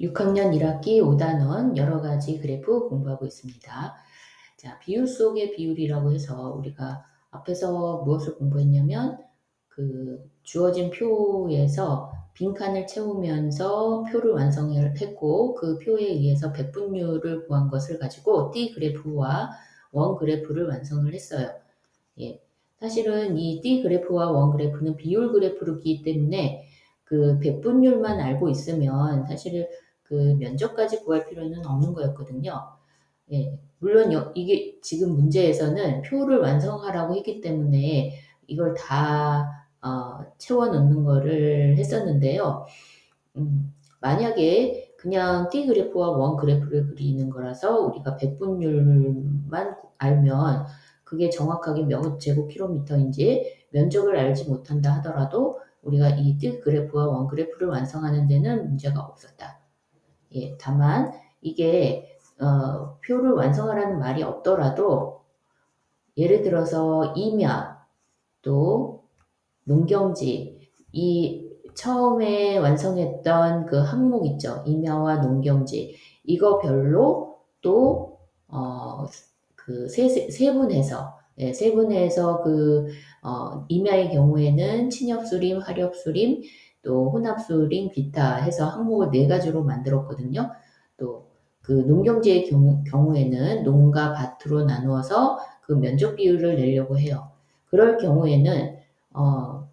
6학년 1학기 5단원 여러 가지 그래프 공부하고 있습니다. 자, 비율 속의 비율이라고 해서 우리가 앞에서 무엇을 공부했냐면 그 주어진 표에서 빈칸을 채우면서 표를 완성했고 그 표에 의해서 백분율을 구한 것을 가지고 띠 그래프와 원 그래프를 완성을 했어요. 예. 사실은 이 띠 그래프와 원 그래프는 비율 그래프이기 때문에 그 백분율만 알고 있으면 사실 그 면적까지 구할 필요는 없는 거였거든요. 예, 물론 여, 이게 지금 문제에서는 표를 완성하라고 했기 때문에 이걸 다 어, 채워 넣는 거를 했었는데요. 음, 만약에 그냥 T 그래프와 원 그래프를 그리는 거라서 우리가 백분율만 알면 그게 정확하게 몇 제곱킬로미터인지 면적을 알지 못한다 하더라도 우리가 이 T 그래프와 원 그래프를 완성하는 데는 문제가 없었다. 예, 다만 이게 어, 표를 완성하라는 말이 없더라도 예를 들어서 임야 또 농경지 이 처음에 완성했던 그 항목 있죠. 임야와 농경지 이거 별로 또 어, 그 세, 세분해서 예, 세분해서 그 어, 임야의 경우에는 친협수림, 화렵수림, 또 혼합수림, 비타 해서 항목을 네 가지로 만들었거든요. 또 그 농경지의 경우, 경우에는 농가 밭으로 나누어서 그 면적 비율을 내려고 해요. 그럴 경우에는 어,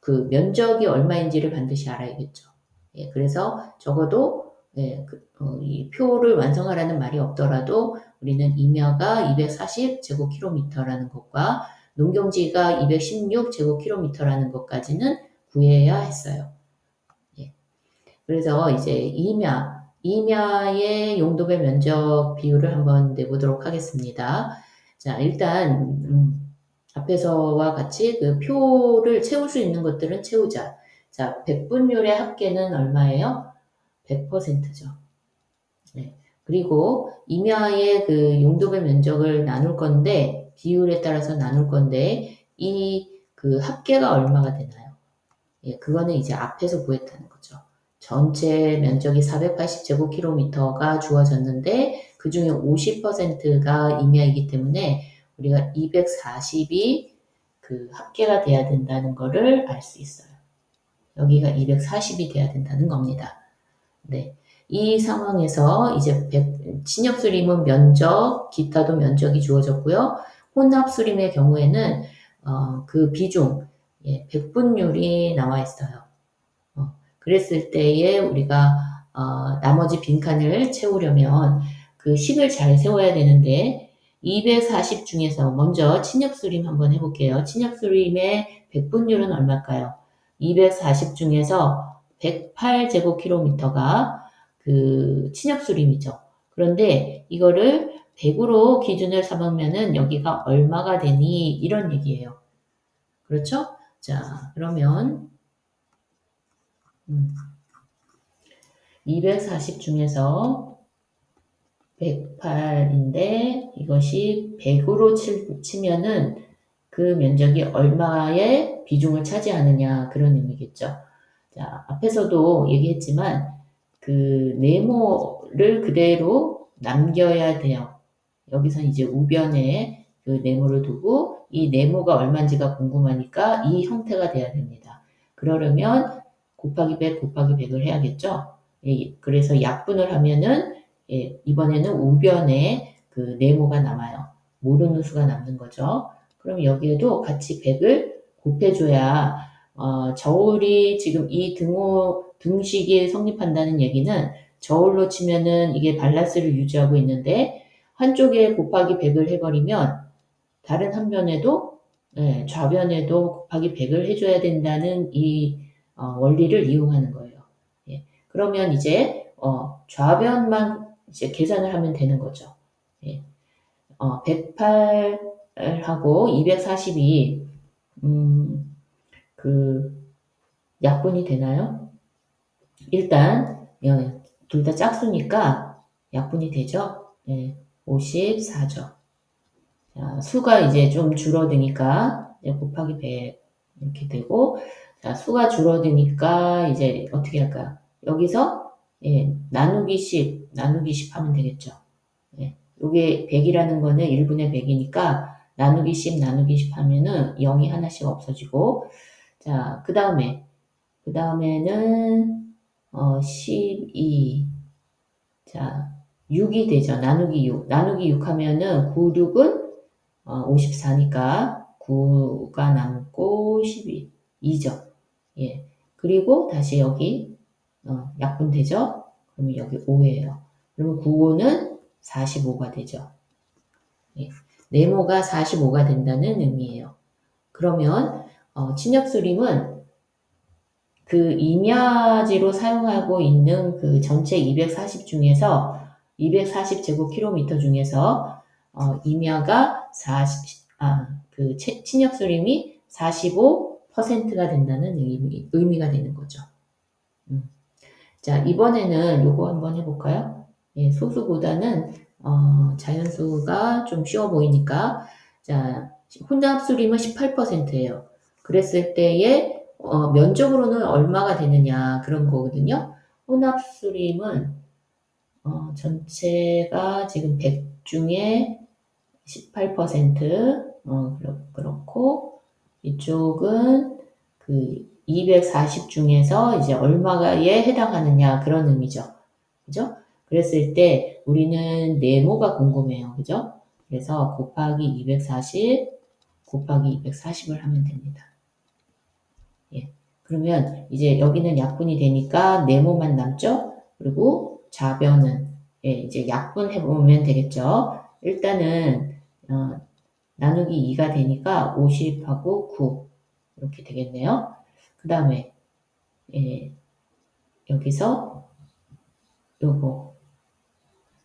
그 면적이 얼마인지를 반드시 알아야겠죠. 예, 그래서 적어도 예, 그, 어, 이 표를 완성하라는 말이 없더라도 우리는 임야가 240 제곱킬로미터라는 것과 농경지가 216 제곱킬로미터라는 것까지는 구해야 했어요. 그래서 이제 임야, 임야의 용도별 면적 비율을 한번 내보도록 하겠습니다. 자, 일단 음, 앞에서와 같이 그 표를 채울 수 있는 것들은 채우자. 자, 백분율의 합계는 얼마예요? 100%죠. 네. 그리고 임야의 그 용도별 면적을 나눌 건데 비율에 따라서 나눌 건데 이 그 합계가 얼마가 되나요? 예, 그거는 이제 앞에서 구했다는 거죠. 전체 면적이 480제곱킬로미터가 주어졌는데 그 중에 50%가 임야이기 때문에 우리가 240이 그 합계가 돼야 된다는 것을 알 수 있어요. 여기가 240이 돼야 된다는 겁니다. 네. 이 상황에서 이제 친협수림은 면적, 기타도 면적이 주어졌고요. 혼합 수림의 경우에는 어, 그 비중, 예, 백분율이 나와 있어요. 그랬을 때에 우리가 어, 나머지 빈칸을 채우려면 그 식을 잘 세워야 되는데 240 중에서 먼저 친역 수림 한번 해볼게요. 친역 수림의 백분율은 얼마일까요? 240 중에서 108제곱킬로미터가 그 친역 수림이죠. 그런데 이거를 100으로 기준을 삼으면은 여기가 얼마가 되니 이런 얘기예요. 그렇죠? 자, 그러면 240 음. 중에서 108인데 이것이 100으로 치면은 그 면적이 얼마의 비중을 차지하느냐 그런 의미겠죠. 자, 앞에서도 얘기했지만 그 네모를 그대로 남겨야 돼요. 여기서 이제 우변에 그 네모를 두고 이 네모가 얼마인지가 궁금하니까 이 형태가 돼야 됩니다. 그러려면 곱하기 100 곱하기 100을 해야겠죠. 예, 그래서 약분을 하면은 예, 이번에는 우변에 그 네모가 남아요. 모르는 수가 남는 거죠. 그럼 여기에도 같이 100을 곱해줘야 어, 저울이 지금 이 등호 등식이 성립한다는 얘기는 저울로 치면은 이게 밸런스를 유지하고 있는데 한쪽에 곱하기 100을 해버리면 다른 한 변에도 예, 좌변에도 곱하기 100을 해줘야 된다는 이 어, 원리를 이용하는 거예요. 예. 그러면 이제 어, 좌변만 이제 계산을 하면 되는 거죠. 예. 어, 108하고 242 음, 그 약분이 되나요? 일단 예, 둘다 짝수니까 약분이 되죠. 예, 54죠. 자, 수가 이제 좀 줄어드니까 곱하기 100 이렇게 되고 자, 수가 줄어드니까 이제 어떻게 할까요? 여기서 예, 나누기 10, 나누기 10 하면 되겠죠. 예, 요게 100이라는 거는 1분의 100이니까 나누기 10, 나누기 10 하면은 0이 하나씩 없어지고, 자, 그 다음에, 그 다음에는, 어, 12. 자, 6이 되죠. 나누기 6. 나누기 6 하면은 9, 6은 어, 54니까 9가 남고 12. 2죠. 예. 그리고 다시 여기 어, 약분 되죠? 그러면 여기 5예요. 그러면 9, 5는 45가 되죠. 예. 네모가 45가 된다는 의미예요. 그러면 어, 친역수림은 그 임야지로 사용하고 있는 그 전체 240 중에서 240 제곱킬로미터 중에서 어, 임야가 40, 아, 그 친역수림이 45% 가 된다는 의미, 의미가 되는 거죠. 음. 자, 이번에는 요거 한번 해볼까요? 예, 소수보다는 어, 자연수가 좀 쉬워 보이니까 자, 혼합수림은 18%예요. 그랬을 때에 어, 면적으로는 얼마가 되느냐 그런 거거든요. 혼합수림은 어, 전체가 지금 100 중에 18% 어, 그렇고 이쪽은 그 240 중에서 이제 얼마가에 해당하느냐 그런 의미죠. 그죠? 그랬을 때 우리는 네모가 궁금해요. 그죠? 그래서 곱하기 240 곱하기 240을 하면 됩니다. 예. 그러면 이제 여기는 약분이 되니까 네모만 남죠? 그리고 좌변은 예, 이제 약분 해 보면 되겠죠? 일단은 어, 나누기 2가 되니까 50하고 9 이렇게 되겠네요. 그 다음에 예, 여기서 요거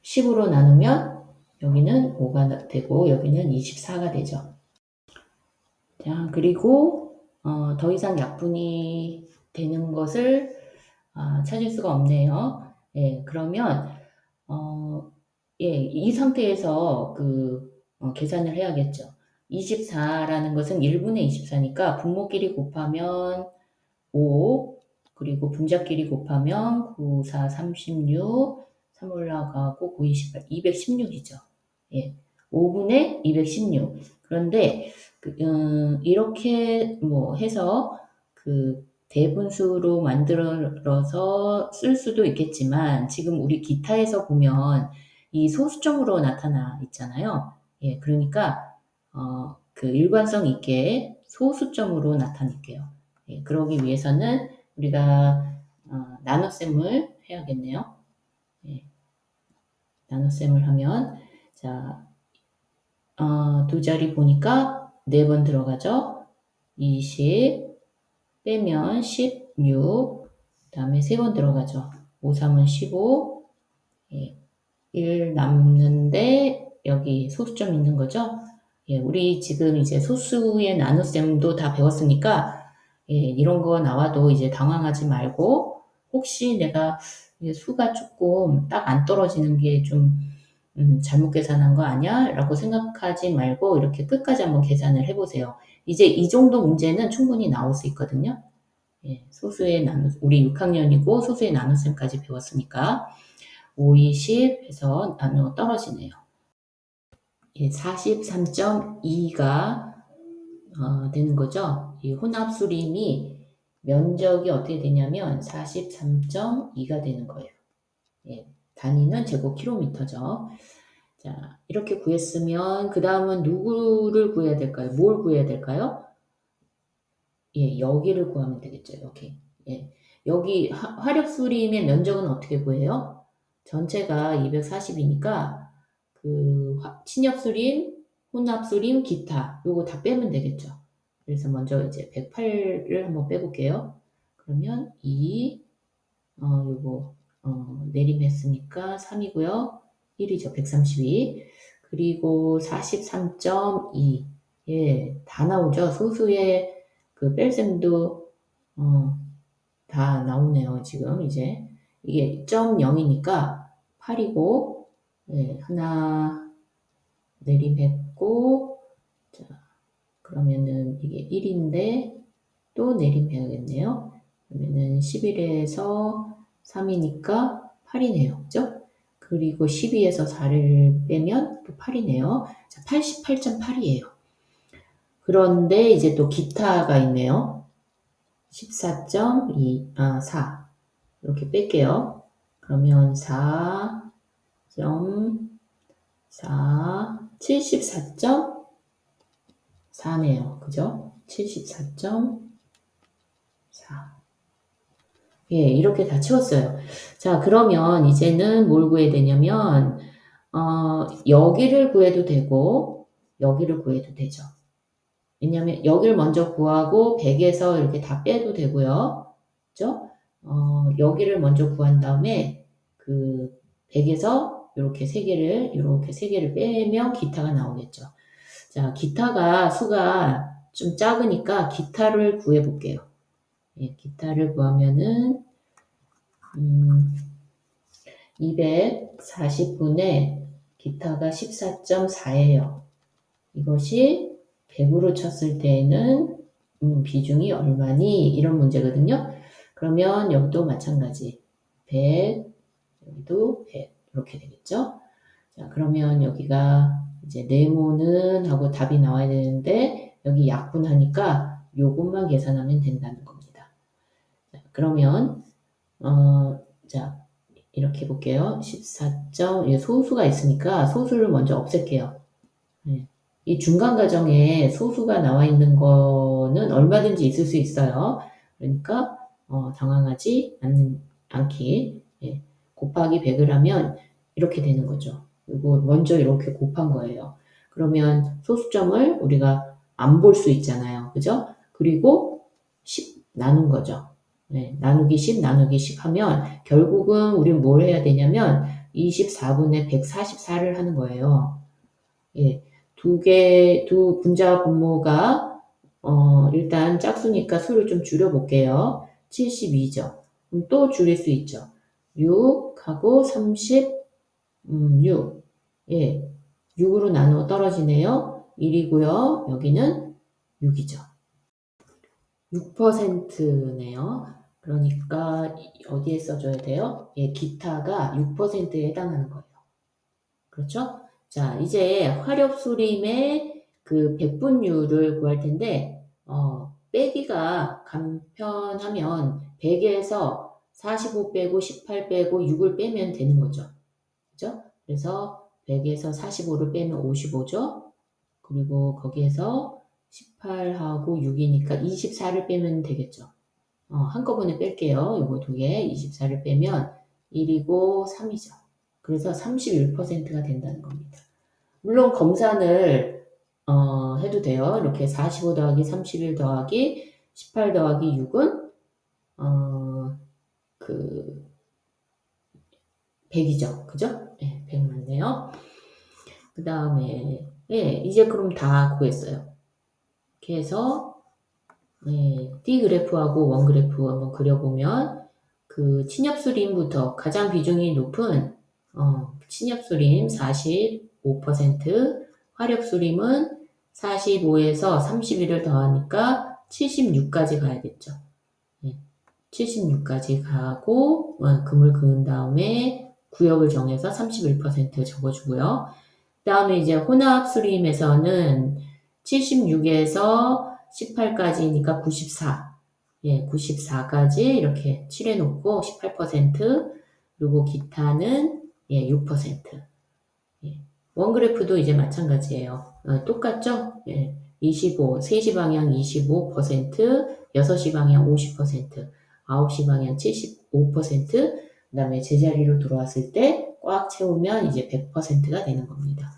10으로 나누면 여기는 5가 되고 여기는 24가 되죠. 자, 그리고 어, 더 이상 약분이 되는 것을 아, 찾을 수가 없네요. 예, 그러면 어, 예, 이 상태에서 그 어, 계산을 해야겠죠. 24라는 것은 1분의 24니까 분모끼리 곱하면 5 그리고 분자끼리 곱하면 9, 4, 36 3 올라가고 9, 28, 216이죠. 예. 5분의 216. 그런데 그, 음, 이렇게 뭐 해서 그 대분수로 만들어서 쓸 수도 있겠지만 지금 우리 기타에서 보면 이 소수점으로 나타나 있잖아요. 예, 그러니까 어, 그 일관성 있게 소수점으로 나타낼게요. 예, 그러기 위해서는 우리가 어, 나눗셈을 해야겠네요. 예. 나눗셈을 하면 자, 어, 두 자리 보니까 네 번 들어가죠. 20 빼면 16 다음에 세 번 들어가죠. 5, 3은 15 예, 1 남는데 여기 소수점 있는 거죠. 예, 우리 지금 이제 소수의 나눗셈도 다 배웠으니까 예, 이런 거 나와도 이제 당황하지 말고 혹시 내가 수가 조금 딱 안 떨어지는 게좀 음, 잘못 계산한 거 아니야? 라고 생각하지 말고 이렇게 끝까지 한번 계산을 해보세요. 이제 이 정도 문제는 충분히 나올 수 있거든요. 예, 소수의 나누, 우리 6학년이고 소수의 나눗셈까지 배웠으니까 5, 20 해서 나누어 떨어지네요. 예, 43.2가 어, 되는 거죠. 이 혼합수림이 면적이 어떻게 되냐면 43.2가 되는 거예요. 예, 단위는 제곱킬로미터죠. 자, 이렇게 구했으면 그 다음은 누구를 구해야 될까요? 뭘 구해야 될까요? 예, 여기를 구하면 되겠죠. 여기. 예. 여기 화력수림의 면적은 어떻게 구해요? 전체가 240이니까 그 친역수림, 혼합수림, 기타 요거 다 빼면 되겠죠. 그래서 먼저 이제 108을 한번 빼볼게요. 그러면 2, 어, 요거 어, 내림했으니까 3이고요. 1이죠. 132. 그리고 43.2. 예, 다 나오죠. 소수의 그 뺄셈도 어, 다 나오네요. 지금 이제 이게 0이니까 8이고 예, 하나 내림했고 자, 그러면은 이게 1인데 또 내림해야겠네요. 그러면은 11에서 3이니까 8이네요. 그죠? 그리고 12에서 4를 빼면 또 8이네요. 자, 88.8이에요. 그런데 이제 또 기타가 있네요. 14.2, 아, 4. 이렇게 뺄게요. 그러면 4, 4, 74.4네요. 그죠? 74.4. 예, 이렇게 다 채웠어요. 자, 그러면 이제는 뭘 구해야 되냐면, 어, 여기를 구해도 되고, 여기를 구해도 되죠. 왜냐면 여기를 먼저 구하고 100에서 이렇게 다 빼도 되고요. 그죠? 어, 여기를 먼저 구한 다음에 그 100에서 이렇게 세 개를 이렇게 세 개를 빼면 기타가 나오겠죠. 자, 기타가 수가 좀 작으니까 기타를 구해 볼게요. 예, 기타를 구하면은 음, 240분의 기타가 14.4예요. 이것이 100으로 쳤을 때에는 음, 비중이 얼마니? 이런 문제거든요. 그러면 여기도 마찬가지. 100, 여기도 100 이렇게 되겠죠. 자, 그러면 여기가 이제 네모는 하고 답이 나와야 되는데 여기 약분하니까 요것만 계산하면 된다는 겁니다. 자, 그러면 어, 자 이렇게 볼게요. 14점 소수가 있으니까 소수를 먼저 없앨게요. 네. 이 중간 과정에 소수가 나와 있는 거는 얼마든지 있을 수 있어요. 그러니까 어, 당황하지 않는, 않기 예. 곱하기 100을 하면 이렇게 되는 거죠. 그리고 먼저 이렇게 곱한 거예요. 그러면 소수점을 우리가 안 볼 수 있잖아요. 그죠? 그리고 10 나눈 거죠. 네, 나누기 10, 나누기 10 하면 결국은 우리는 뭘 해야 되냐면 24분의 144를 하는 거예요. 예, 두 개, 두 분자 분모가 어, 일단 짝수니까 수를 좀 줄여볼게요. 72죠. 그럼 또 줄일 수 있죠. 6하고 36. 음, 예, 6으로 나누어 떨어지네요. 1이고요. 여기는 6이죠. 6%네요. 그러니까 어디에 써줘야 돼요? 예, 기타가 6%에 해당하는 거예요. 그렇죠? 자, 이제 화력수림의 그 백분율을 구할 텐데, 어, 빼기가 간편하면 100에서 45 빼고 18 빼고 6을 빼면 되는 거죠. 그죠? 그래서 100에서 45를 빼면 55죠? 그리고 거기에서 18하고 6이니까 24를 빼면 되겠죠. 어, 한꺼번에 뺄게요. 이거 두 개. 24를 빼면 1이고 3이죠. 그래서 31%가 된다는 겁니다. 물론 검산을 어, 해도 돼요. 이렇게 45 더하기 31 더하기 18 더하기 6은 어, 그 100이죠. 그죠? 네, 100 맞네요. 그 다음에 예, 이제 그럼 다 구했어요. 이렇게 해서 네, D 그래프하고 원 그래프 한번 그려보면 그 친엽수림부터 가장 비중이 높은 어, 친엽수림 45%, 화력수림은 45에서 31을 더하니까 76까지 가야겠죠. 네, 76까지 가고 어, 금을 그은 다음에 구역을 정해서 31% 적어주고요. 그 다음에 이제 혼합 수림에서는 76에서 18까지니까 94. 예, 94까지 이렇게 칠해놓고 18% 그리고 기타는 예, 6%. 예. 원그래프도 이제 마찬가지예요. 어, 똑같죠? 예, 25, 3시 방향 25%, 6시 방향 50%, 9시 방향 75%, 그 다음에 제자리로 들어왔을 때 꽉 채우면 이제 100%가 되는 겁니다.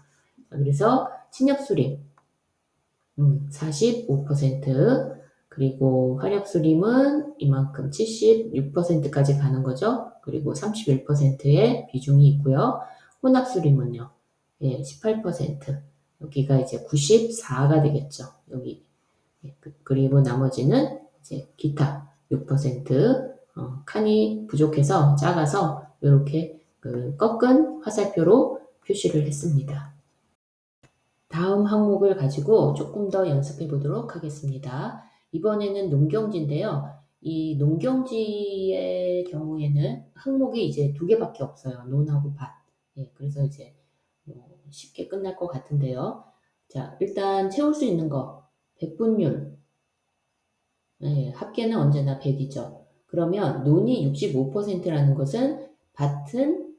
그래서 침엽수림 음, 45% 그리고 화력수림은 이만큼 76%까지 가는 거죠. 그리고 31%의 비중이 있고요. 혼합수림은요. 예, 18%. 여기가 이제 94가 되겠죠. 여기. 예, 그, 그리고 나머지는 이제 기타 6%. 어, 칸이 부족해서 작아서 이렇게 그 꺾은 화살표로 표시를 했습니다. 다음 항목을 가지고 조금 더 연습해 보도록 하겠습니다. 이번에는 농경지인데요. 이 농경지의 경우에는 항목이 이제 두 개밖에 없어요. 논하고 밭. 예, 그래서 이제 뭐 쉽게 끝날 것 같은데요. 자, 일단 채울 수 있는 거. 백분율. 예, 합계는 언제나 100이죠. 그러면 논이 65%라는 것은 밭은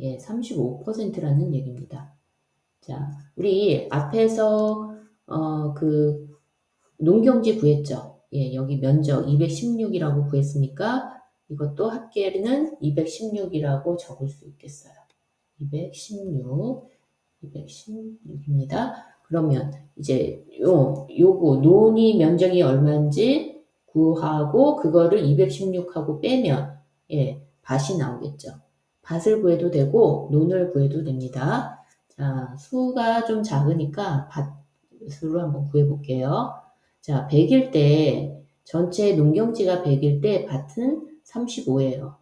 예, 35%라는 얘기입니다. 자, 우리 앞에서 어, 그 농경지 구했죠. 예, 여기 면적 216이라고 구했으니까 이것도 합계는 216이라고 적을 수 있겠어요. 216, 216입니다. 그러면 이제 요 요거 논이 면적이 얼마인지 구하고 그거를 216하고 빼면 예, 밭이 나오겠죠. 밭을 구해도 되고 논을 구해도 됩니다. 자, 수가 좀 작으니까 밭으로 한번 구해 볼게요. 자, 100일 때 전체 농경지가 100일 때 밭은 35예요.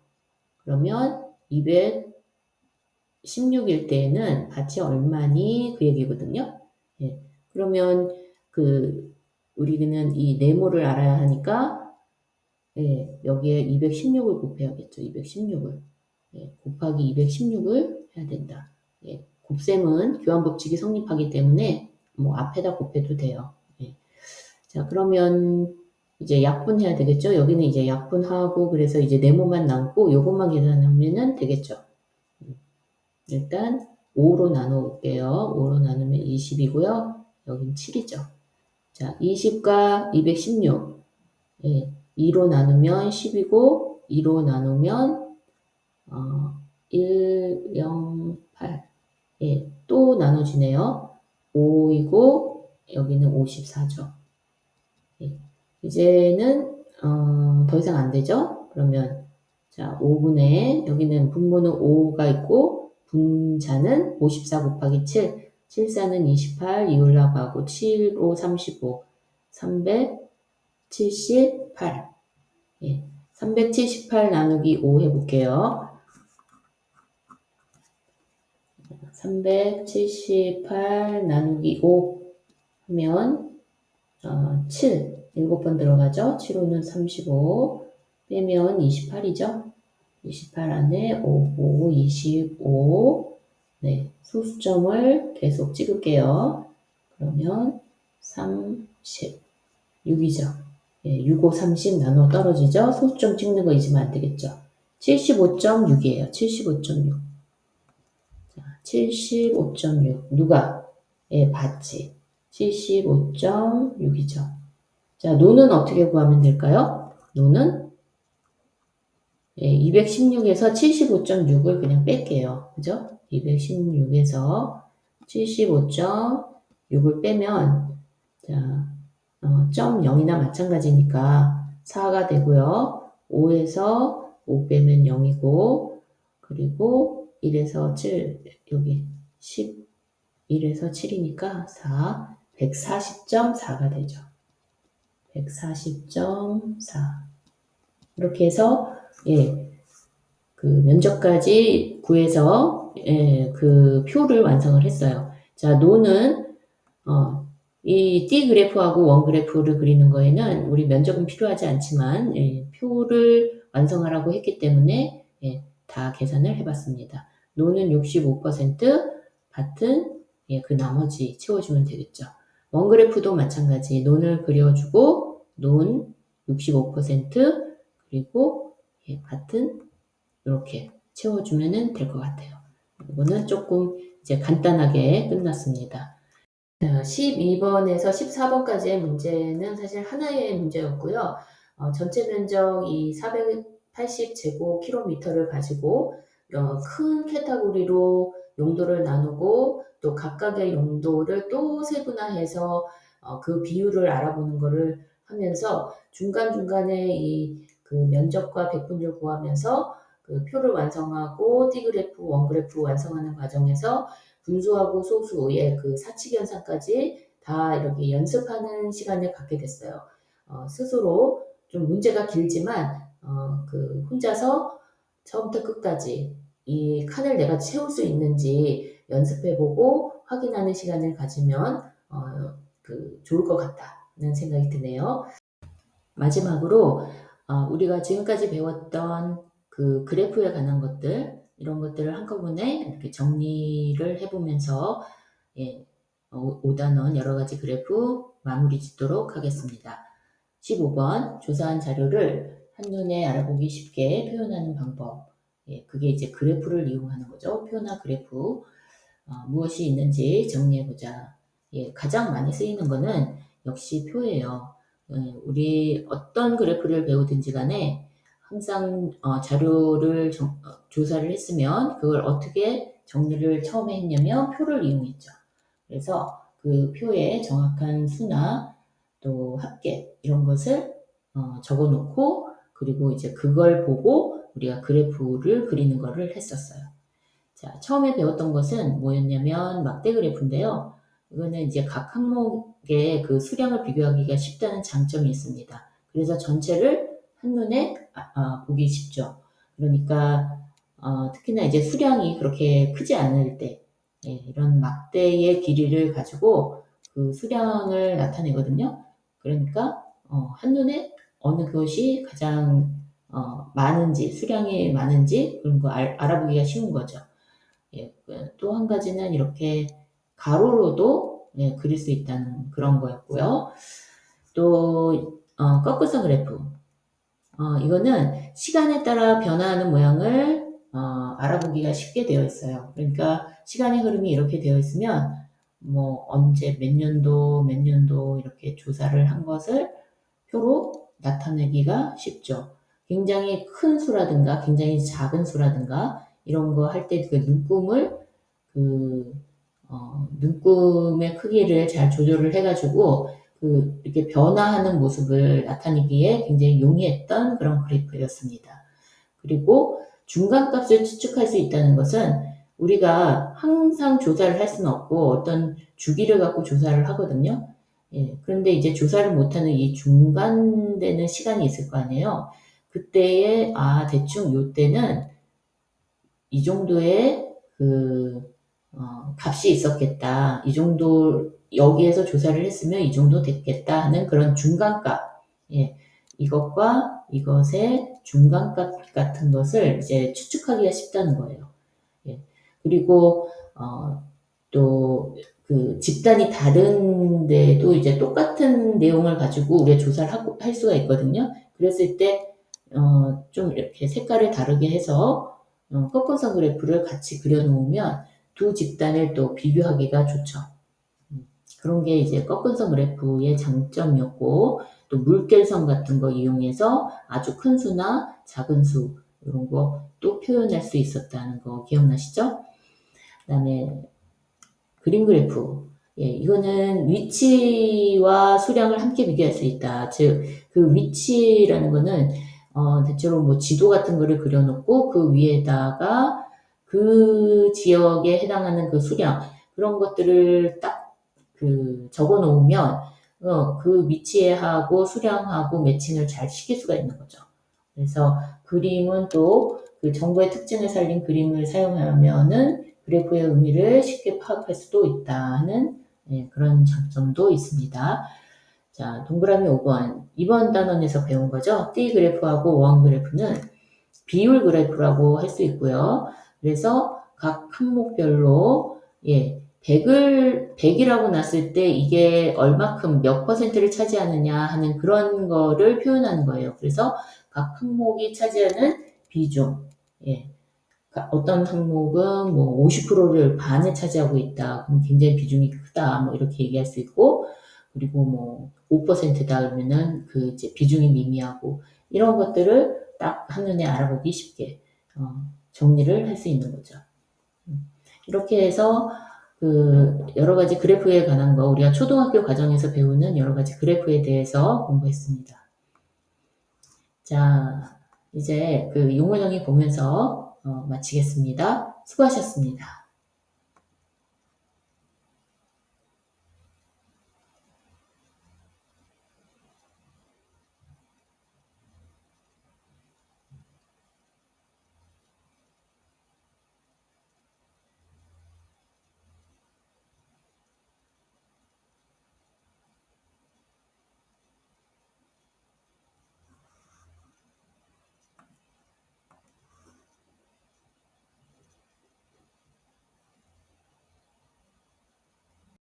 그러면 216일 때에는 밭이 얼마니 그 얘기거든요. 예. 그러면 그 우리는 이 네모를 알아야 하니까 예, 여기에 216을 곱해야겠죠. 216을 예, 곱하기 216을 해야 된다. 예, 곱셈은 교환 법칙이 성립하기 때문에 뭐 앞에다 곱해도 돼요. 예. 자 그러면 이제 약분 해야 되겠죠. 여기는 이제 약분하고 그래서 이제 네모만 남고 요것만 계산하면 되겠죠. 음. 일단 5로 나눠 볼게요. 5로 나누면 20이고요. 여긴 7이죠. 자, 20과 216. 예, 2로 나누면 10이고 2로 나누면 어, 1, 0, 8. 예, 또 나눠지네요. 5이고 여기는 54죠. 예, 이제는 어, 더 이상 안 되죠? 그러면 자, 5분의 여기는 분모는 5가 있고 분자는 54 곱하기 7, 7, 4는 28, 2 올라가고 7, 5, 35, 378. 예, 378 나누기 5 해볼게요. 378 나누기 5 하면 어, 7, 7번 들어가죠. 7, 5는 35, 빼면 28이죠. 28 안에 5, 5, 25. 네, 소수점을 계속 찍을게요. 그러면 30, 6이죠. 예, 6, 5, 30 나눠 떨어지죠. 소수점 찍는 거 잊으면 안 되겠죠. 75.6이에요. 75.6. 자, 75.6. 누가? 예, 받지. 75.6이죠. 자, 노는 어떻게 구하면 될까요? 노는 예, 216에서 75.6을 그냥 뺄게요. 그죠? 216에서 75.6을 빼면 자, 어, 점 0이나 마찬가지니까 4가 되고요. 5에서 5 빼면 0이고 그리고 1에서 7 여기 10 1에서 7이니까 4 140.4가 되죠. 140.4 이렇게 해서 예, 그 면적까지 구해서 예, 그 표를 완성을 했어요. 자, 노는 어, 이 D 그래프하고 원 그래프를 그리는 거에는 우리 면적은 필요하지 않지만 예, 표를 완성하라고 했기 때문에 예, 다 계산을 해봤습니다. 노는 65%, 밭은 예, 그 나머지 채워주면 되겠죠. 원 그래프도 마찬가지 논을 그려주고 논 65% 그리고 예, 밭은 이렇게 채워주면 될 것 같아요. 이거는 조금 이제 간단하게 끝났습니다. 12번에서 14번까지의 문제는 사실 하나의 문제였고요. 어, 전체 면적이 480제곱킬로미터를 가지고 어, 큰 캐타고리로 용도를 나누고 또 각각의 용도를 또 세분화해서 어, 그 비율을 알아보는 것을 하면서 중간중간에 이 그 면적과 백분율 구하면서 그 표를 완성하고 T그래프, 원그래프 완성하는 과정에서 분수하고 소수의 그 사칙 현상까지 다 이렇게 연습하는 시간을 갖게 됐어요. 어, 스스로 좀 문제가 길지만 어, 그 혼자서 처음부터 끝까지 이 칸을 내가 채울 수 있는지 연습해보고 확인하는 시간을 가지면 어, 그 좋을 것 같다는 생각이 드네요. 마지막으로 어, 우리가 지금까지 배웠던 그 그래프에 관한 것들 이런 것들을 한꺼번에 이렇게 정리를 해보면서 예, 어, 5단원 여러 가지 그래프 마무리 짓도록 하겠습니다. 15번 조사한 자료를 한눈에 알아보기 쉽게 표현하는 방법. 예, 그게 이제 그래프를 이용하는 거죠. 표나 그래프. 어, 무엇이 있는지 정리해보자. 예, 가장 많이 쓰이는 거는 역시 표예요. 예, 우리 어떤 그래프를 배우든지 간에 항상 어, 자료를 정, 어, 조사를 했으면 그걸 어떻게 정리를 처음에 했냐면 표를 이용했죠. 그래서 그 표에 정확한 수나 또 합계 이런 것을 어, 적어 놓고 그리고 이제 그걸 보고 우리가 그래프를 그리는 거를 했었어요. 자, 처음에 배웠던 것은 뭐였냐면 막대 그래프인데요. 이거는 이제 각 항목의 그 수량을 비교하기가 쉽다는 장점이 있습니다. 그래서 전체를 한눈에 아, 아, 보기 쉽죠. 그러니까 어, 특히나 이제 수량이 그렇게 크지 않을 때 예, 이런 막대의 길이를 가지고 그 수량을 나타내거든요. 그러니까 어, 한눈에 어느 것이 가장 어, 많은지 수량이 많은지 그런 거 알, 아보기가 쉬운 거죠. 예, 또 한 가지는 이렇게 가로로도 예, 그릴 수 있다는 그런 거였고요. 또 어, 거꾸선 그래프 어, 이거는 시간에 따라 변화하는 모양을 어, 알아보기가 쉽게 되어 있어요. 그러니까 시간의 흐름이 이렇게 되어 있으면 뭐 언제 몇 년도 몇 년도 이렇게 조사를 한 것을 표로 나타내기가 쉽죠. 굉장히 큰 수라든가 굉장히 작은 수라든가 이런 거 할 때 그 눈금을 그 어, 눈금의 크기를 잘 조절을 해가지고 그 이렇게 변화하는 모습을 나타내기에 굉장히 용이했던 그런 그래프였습니다. 그리고 중간값을 추측할 수 있다는 것은 우리가 항상 조사를 할 수는 없고 어떤 주기를 갖고 조사를 하거든요. 예, 그런데 이제 조사를 못하는 이 중간되는 시간이 있을 거 아니에요. 그때에 아 대충 요 때는 이 정도의 그 어, 값이 있었겠다. 이 정도 여기에서 조사를 했으면 이 정도 됐겠다 하는 그런 중간값. 예, 이것과 이것의 중간값 같은 것을 이제 추측하기가 쉽다는 거예요. 예, 그리고 어, 또 그 집단이 다른데도 이제 똑같은 내용을 가지고 우리가 조사를 하고, 할 수가 있거든요. 그랬을 때, 어, 좀 이렇게 색깔을 다르게 해서, 어, 꺾은선 그래프를 같이 그려놓으면 두 집단을 또 비교하기가 좋죠. 음, 그런 게 이제 꺾은선 그래프의 장점이었고, 또 물결선 같은 거 이용해서 아주 큰 수나 작은 수, 이런 거 또 표현할 수 있었다는 거 기억나시죠? 그 다음에 그림 그래프. 예, 이거는 위치와 수량을 함께 비교할 수 있다. 즉, 그 위치라는 거는, 어, 대체로 뭐 지도 같은 거를 그려놓고 그 위에다가 그 지역에 해당하는 그 수량, 그런 것들을 딱 그 적어 놓으면, 어, 그 위치에 하고 수량하고 매칭을 잘 시킬 수가 있는 거죠. 그래서 그림은 또 그 정보의 특징을 살린 그림을 사용하면은 그래프의 의미를 쉽게 파악할 수도 있다 는 네, 그런 장점도 있습니다. 자, 동그라미 5번. 2번 단원에서 배운 거죠. 띠 그래프하고 원 그래프는 비율 그래프라고 할 수 있고요. 그래서 각 항목별로 예, 100을 100이라고 놨을 때 이게 얼마큼 몇 퍼센트를 차지하느냐 하는 그런 거를 표현하는 거예요. 그래서 각 항목이 차지하는 비중, 예, 어떤 항목은 뭐 50%를 반에 차지하고 있다. 그럼 굉장히 비중이 크다. 뭐 이렇게 얘기할 수 있고, 그리고 뭐 5%다 그러면은 그 이제 비중이 미미하고 이런 것들을 딱 한눈에 알아보기 쉽게 어, 정리를 할 수 있는 거죠. 음. 이렇게 해서 그 여러 가지 그래프에 관한 거 우리가 초등학교 과정에서 배우는 여러 가지 그래프에 대해서 공부했습니다. 자, 이제 그 용어 정의 보면서 어, 마치겠습니다. 수고하셨습니다.